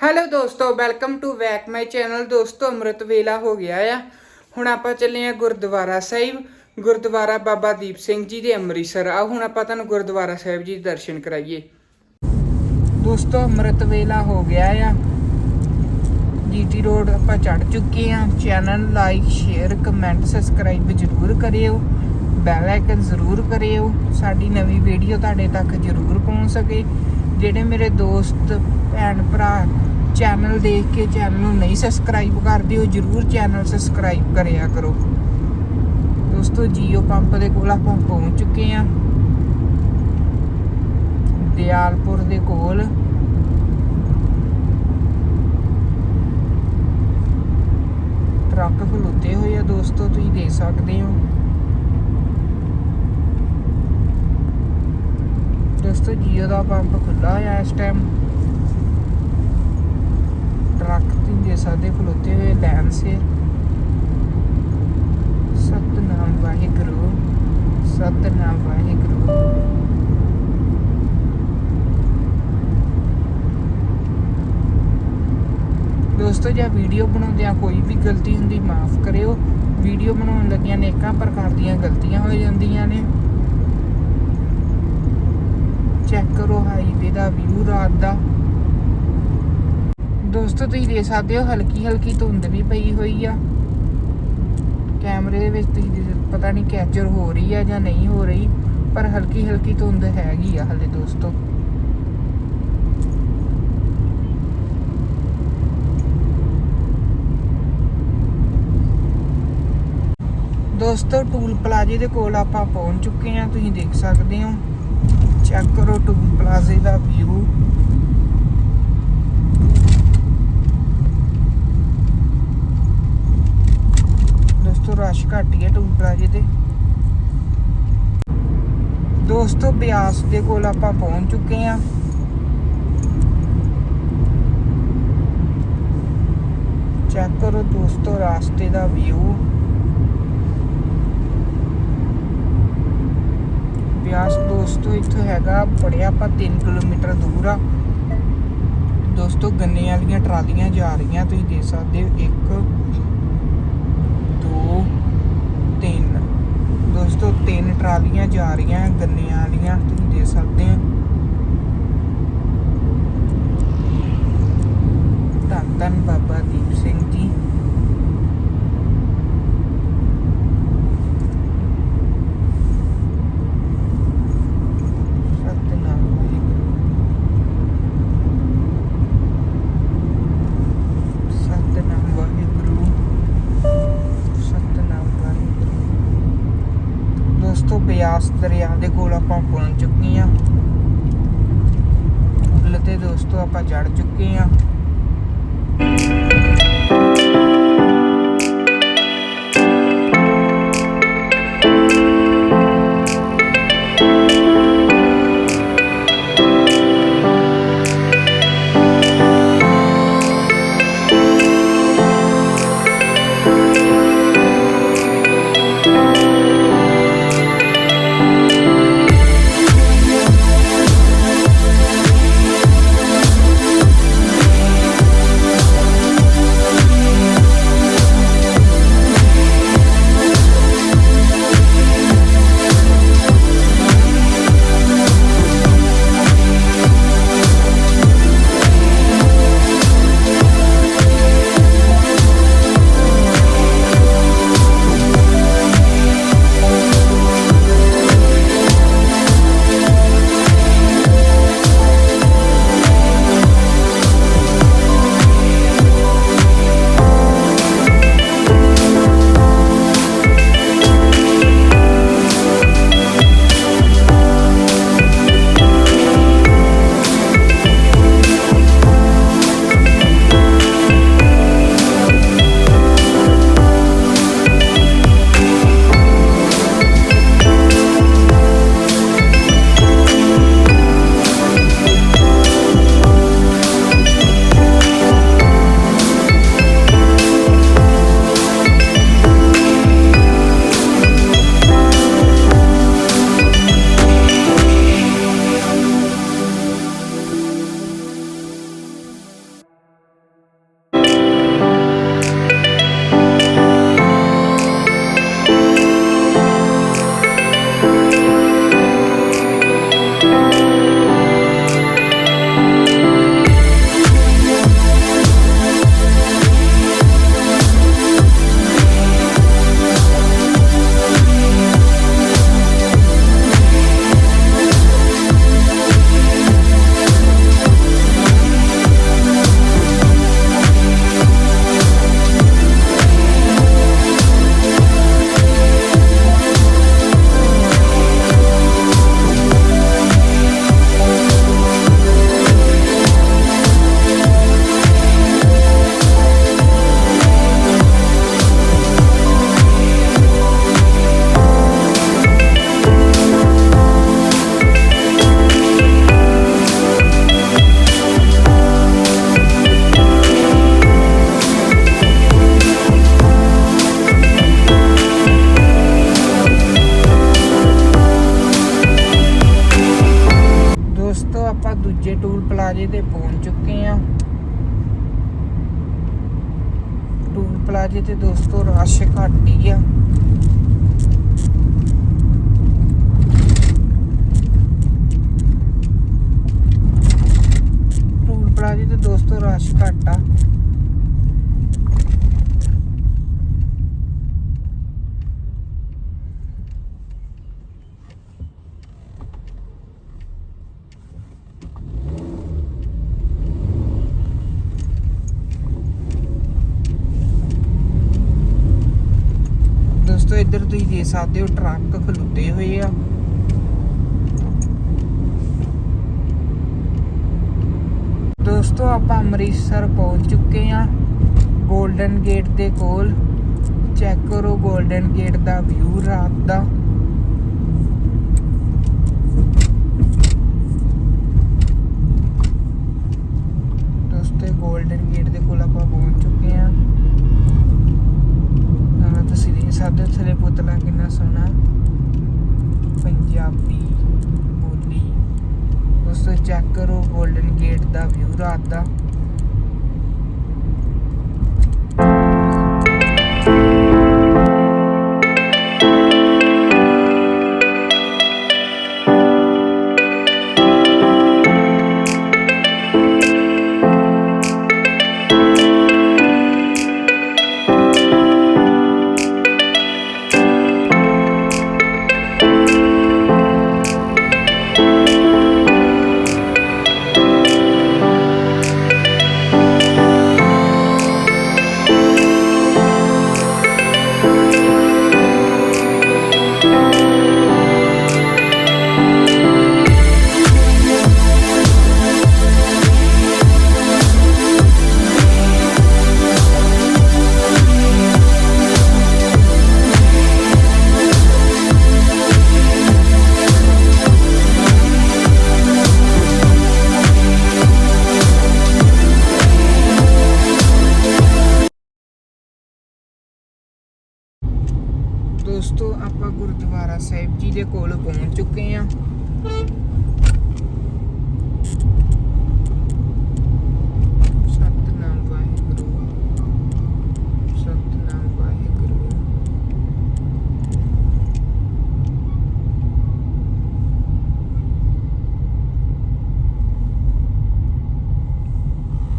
Hello ਦੋਸਤੋ welcome to back my channel ਦੋਸਤੋ, ਅੰਮ੍ਰਿਤ ਵੇਲਾ ਹੋ ਗਿਆ ਆ। ਹੁਣ ਆਪਾਂ ਚੱਲੇ ਆ ਗੁਰਦੁਆਰਾ ਸਾਹਿਬ। ਗੁਰਦੁਆਰਾ ਬਾਬਾ ਦੀਪ ਸਿੰਘ ਜੀ ਦੇ ਅੰਮ੍ਰਿਤਸਰ। ਆ ਹੁਣ ਆਪਾਂ ਤੁਹਾਨੂੰ ਗੁਰਦੁਆਰਾ ਸਾਹਿਬ ਜੀ ਦੇ ਦਰਸ਼ਨ ਕਰਾਈਏ। ਦੋਸਤੋ, ਅੰਮ੍ਰਿਤ ਵੇਲਾ ਹੋ ਗਿਆ ਆ। ਜੀਟੀ ਰੋਡ ਆਪਾਂ ਚੜ ਚੁੱਕੇ ਆ। Channel like, share, comment subscribe ਜ਼ਰੂਰ ਕਰਿਓ। ਬੈਲ ਆਈਕਨ ਜ਼ਰੂਰ ਕਰਿਓ। ਸਾਡੀ ਨਵੀਂ ਵੀਡੀਓ ਤੁਹਾਡੇ ਤੱਕ ਜ਼ਰੂਰ ਪਹੁੰਚ ਸਕੇ। ਜਿਹੜੇ ਮੇਰੇ ਦੋਸਤ, ਭੈਣ ਭਰਾ ਚੈਨਲ ਦੇਖ ਕੇ ਚੈਨਲ ਨੂੰ ਨਹੀਂ ਸਬਸਕ੍ਰਾਈਬ ਕਰਦੇ ਹੋ ਜ਼ਰੂਰ ਚੈਨਲ ਸਬਸਕ੍ਰਾਈਬ ਕਰਿਆ ਕਰੋ। ਦੋਸਤੋ, ਜੀਓ ਪੰਪ ਦੇ ਕੋਲ ਆਪਾਂ ਪਹੁੰਚ ਚੁੱਕੇ ਆ ਦਿਆਲਪੁਰ ਦੇ ਕੋਲ। ਟਰੱਕ ਖਲੋਤੇ ਹੋਏ ਆ, ਦੋਸਤੋ, ਤੁਸੀਂ ਦੇਖ ਸਕਦੇ ਹੋ। ਦੋਸਤੋ ਜੀਓ ਦਾ ਪੰਪ ਖੁੱਲਾ ਹੋਇਆ ਇਸ ਟਾਈਮ ਟਰੱਕ ਤੁਸੀਂ ਦੇਖ ਸਕਦੇ ਖਲੋਤੇ ਹੋਏ ਲਾਈਨ ਸੇ। ਸਤਨਾਮ ਵਾਹਿਗੁਰੂ ਸਤਨਾਮ ਵਾਹਿਗੁਰੂ। ਦੋਸਤੋ, ਜੇ ਵੀਡੀਓ ਬਣਾਉਂਦਿਆਂ ਕੋਈ ਵੀ ਗਲਤੀ ਹੁੰਦੀ, ਮਾਫ ਕਰਿਓ। ਵੀਡੀਓ ਬਣਾਉਣ ਲੱਗਿਆਂ ਨੇਕਾਂ ਪ੍ਰਕਾਰ ਦੀਆਂ ਗਲਤੀਆਂ ਹੋ ਜਾਂਦੀਆਂ ਨੇ। ਚੈੱਕ ਕਰੋ ਹਾਈਵੇ ਦਾ ਵਿਊ ਰਾਤ ਦਾ। ਦੋਸਤੋ, ਤੁਸੀਂ ਦੇਖ ਸਕਦੇ ਹੋ, ਹਲਕੀ ਹਲਕੀ ਧੁੰਦ ਵੀ ਪਈ ਹੋਈ ਆ। ਕੈਮਰੇ ਦੇ ਵਿੱਚ ਤੁਸੀਂ ਪਤਾ ਨਹੀਂ ਕੈਪਚਰ ਹੋ ਰਹੀ ਆ ਜਾਂ ਨਹੀਂ ਹੋ ਰਹੀ, ਪਰ ਹਲਕੀ ਹਲਕੀ ਧੁੰਦ ਹੈਗੀ ਆ ਹਲੇ ਦੋਸਤੋ। ਦੋਸਤੋ, ਟੂਲ ਪਲਾਜ਼ੇ ਦੇ ਕੋਲ ਆਪਾਂ ਪਹੁੰਚ ਚੁੱਕੇ ਹਾਂ ਤੁਸੀਂ ਦੇਖ ਸਕਦੇ ਹੋ। ਚੈੱਕ ਕਰੋ ਟੂਲ ਪਲਾਜ਼ੇ ਦਾ ਵਿਊ ਦੋਸਤੋ, ਰਸ਼ ਘੱਟ ਹੀ ਹੈ ਟੂਲ ਪਲਾਜ਼ੇ ਤੇ। ਦੋਸਤੋ, ਬਿਆਸ ਦੇ ਕੋਲ ਆਪਾਂ ਪਹੁੰਚ ਚੁੱਕੇ ਹਾਂ। ਚੈੱਕ ਕਰੋ ਦੋਸਤੋ, ਰਾਸਤੇ ਦਾ ਵਿਊ ਬਿਆਸ ਦੋਸਤੋ ਇੱਥੋਂ ਹੈਗਾ ਬੜਿਆ ਆਪਾਂ 3 ਕਿਲੋਮੀਟਰ ਦੂਰ ਆ ਦੋਸਤੋ ਗੰਨੇ ਵਾਲੀਆਂ ਟਰਾਲੀਆਂ ਜਾ ਰਹੀਆਂ ਤੁਸੀਂ ਦੇਖ ਸਕਦੇ ਹੋ 1 2 3 ਦੋਸਤੋ ਤਿੰਨ ਟਰਾਲੀਆਂ ਜਾ ਰਹੀਆਂ ਗੰਨੇ ਵਾਲੀਆਂ ਤੁਸੀਂ ਦੇਖ ਸਕਦੇ ਹੋ ਧੰਨ ਧੰਨ ਬਾਬਾ ਦੀਪ ਸਿੰਘ ਜੀ ਸਤਨਾਮ ਵਾਹਿਗੁਰੂ ਸਤਨਾਮ ਵਾਹਿਗੁਰੂ ਸਤਨਾਮ ਵਾਹਿਗੁਰੂ ਦੋਸਤੋ ਬਿਆਸ ਦਰਿਆ ਦੇ ਕੋਲ ਆਪਾਂ ਪਹੁੰਚ ਚੁੱਕੇ ਹਾਂ। ਪੁੱਲ ਤੇ ਦੋਸਤੋ, ਆਪਾਂ ਚੜ ਚੁੱਕੇ ਹਾਂ। ਪਲਾਜ਼ੇ ਤੇ ਦੋਸਤੋ ਰਸ਼ ਘੱਟ ਹੀ ਆ। ਟੂਲ ਪਲਾਜ਼ੇ ਤੇ ਦੋਸਤੋ ਰਸ਼ ਘੱਟ ਆ ਦੋਸਤੋ ਇੱਧਰ ਤੁਸੀਂ ਦੇਖ ਸਕਦੇ ਹੋ ਟਰੱਕ ਖਲੋਤੇ ਹੋਏ ਆ। ਦੋਸਤੋ, ਆਪਾਂ ਅੰਮ੍ਰਿਤਸਰ ਪਹੁੰਚ ਚੁੱਕੇ ਆ 골ਡਨ ਗੇਟ ਦੇ ਕੋਲ। ਚੈੱਕ ਕਰੋ 골ਡਨ ਗੇਟ ਦਾ ਵਿਊ ਰਾਤ ਦਾ। ਦੋਸਤੋ ਆਪਾਂ ਗੁਰਦੁਆਰਾ ਸਾਹਿਬ ਜੀ ਦੇ ਕੋਲ ਪਹੁੰਚ ਚੁੱਕੇ ਆ ਸਤਨਾਮ ਵਾਹਿਗੁਰੂ। ਵਾਹਿਗੁਰੂ।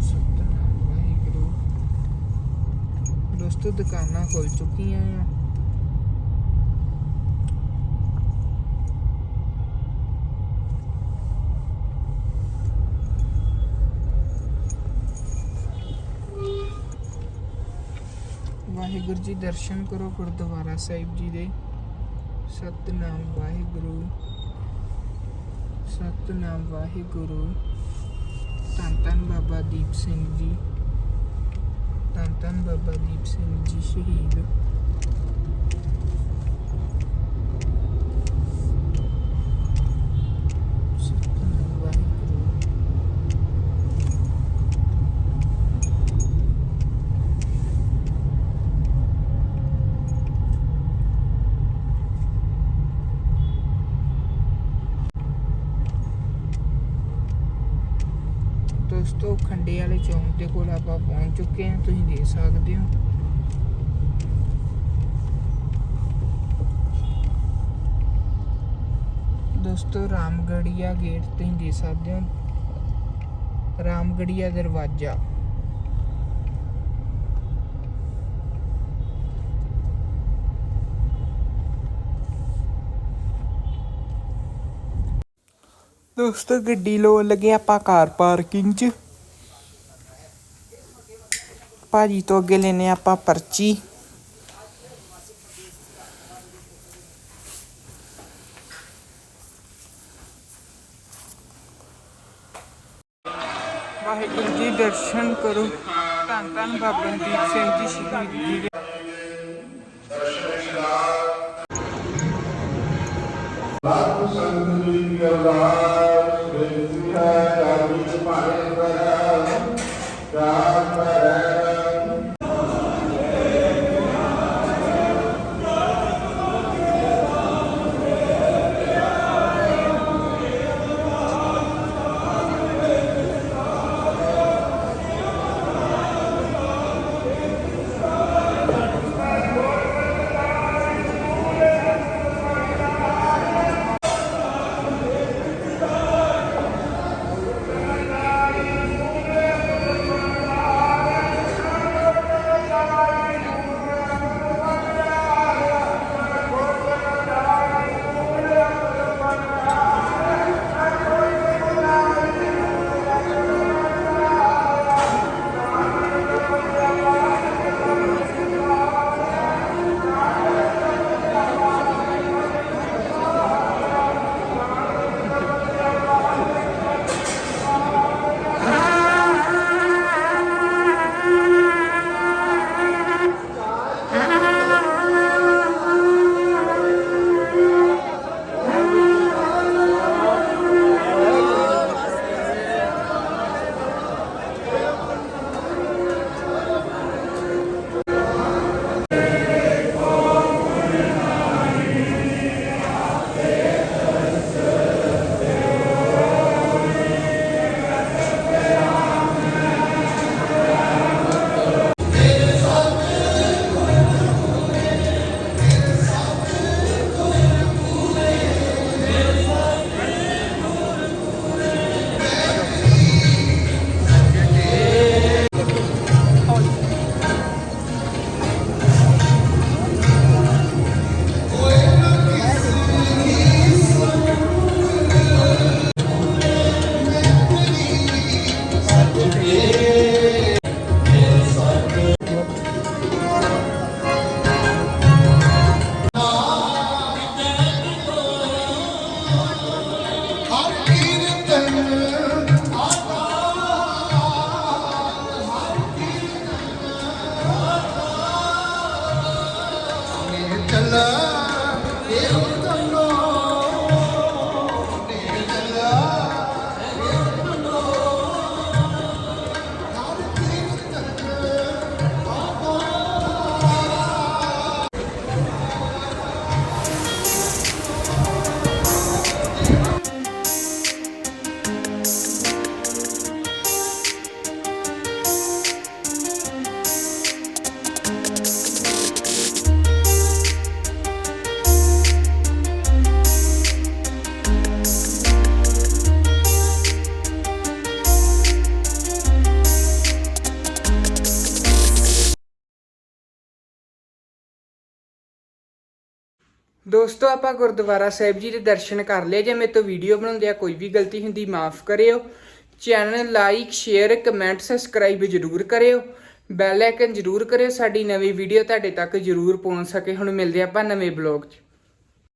ਸਤਨਾਮ ਵਾਹਿਗੁਰੂ। ਦੋਸਤੋ, ਦੁਕਾਨਾਂ ਖੁੱਲ ਚੁੱਕੀਆਂ ਆ। ਵਾਹਿਗੁਰੂ ਜੀ, ਦਰਸ਼ਨ ਕਰੋ ਗੁਰਦੁਆਰਾ ਸਾਹਿਬ ਜੀ ਦੇ। ਸਤਨਾਮ ਵਾਹਿਗੁਰੂ। ਸਤਨਾਮ ਵਾਹਿਗੁਰੂ। ਧੰਨ ਧੰਨ ਬਾਬਾ ਦੀਪ ਸਿੰਘ ਜੀ। ਧੰਨ ਧੰਨ ਬਾਬਾ ਦੀਪ ਸਿੰਘ ਜੀ ਸ਼ਹੀਦ ਸਤਨਾਮ ਵਾਹਿਗੁਰੂ ਦੋਸਤੋ ਖੰਡੇ ਵਾਲੇ ਚੌਂਕ ਦੇ ਕੋਲ ਆਪਾਂ ਪਹੁੰਚ ਚੁੱਕੇ ਹਾਂ, ਤੁਸੀਂ ਦੇਖ ਸਕਦੇ ਹੋ। ਦੋਸਤੋ, ਰਾਮਗੜੀਆ ਗੇਟ ਤੁਸੀਂ ਦੇਖ ਸਕਦੇ ਹੋ। ਰਾਮਗੜੀਆ ਦਰਵਾਜ਼ਾ। ਦੋਸਤੋ, ਗੱਡੀ ਲੋ ਲੱਗੇ ਆਪਾਂ ਕਾਰ ਪਾਰਕਿੰਗ 'ਚ। ਭਾਜੀ ਤੋਂ ਅੱਗੇ ਲੈਨੇ ਆਪਾਂ ਪਰਚੀ। ਵਾਹਿਗੁਰੂ ਜੀ, ਦਰਸ਼ਨ ਕਰੋ। ਧੰਨ ਧੰਨ ਬਾਬਾ ਦੀਪ ਸਿੰਘ ਜੀ ਸ਼ਹੀਦ ਜੀ ਦੇ। ਸੰਤ ਜੀ ਕੀ ਅਰਦਾਸ। ਦੋਸਤੋ, ਆਪਾਂ ਗੁਰਦੁਆਰਾ ਸਾਹਿਬ ਜੀ ਦੇ ਦਰਸ਼ਨ ਕਰ ਲਏ। ਜੇ ਮੇਰੇ ਤੋਂ ਵੀਡੀਓ ਬਣਾਉਂਦੇ ਆ, ਕੋਈ ਵੀ ਗਲਤੀ ਹੁੰਦੀ, ਮਾਫ ਕਰਿਓ। Channel like share comment subscribe ਜ਼ਰੂਰ ਕਰਿਓ। ਬੈਲ ਆਈਕਨ ਜ਼ਰੂਰ ਕਰਿਓ, ਸਾਡੀ ਨਵੀਂ ਵੀਡੀਓ ਤੁਹਾਡੇ ਤੱਕ ਜ਼ਰੂਰ ਪਹੁੰਚ ਸਕੇ। ਹੁਣ ਮਿਲਦੇ ਆਪਾਂ ਨਵੇਂ ਬਲੌਗ 'ਚ।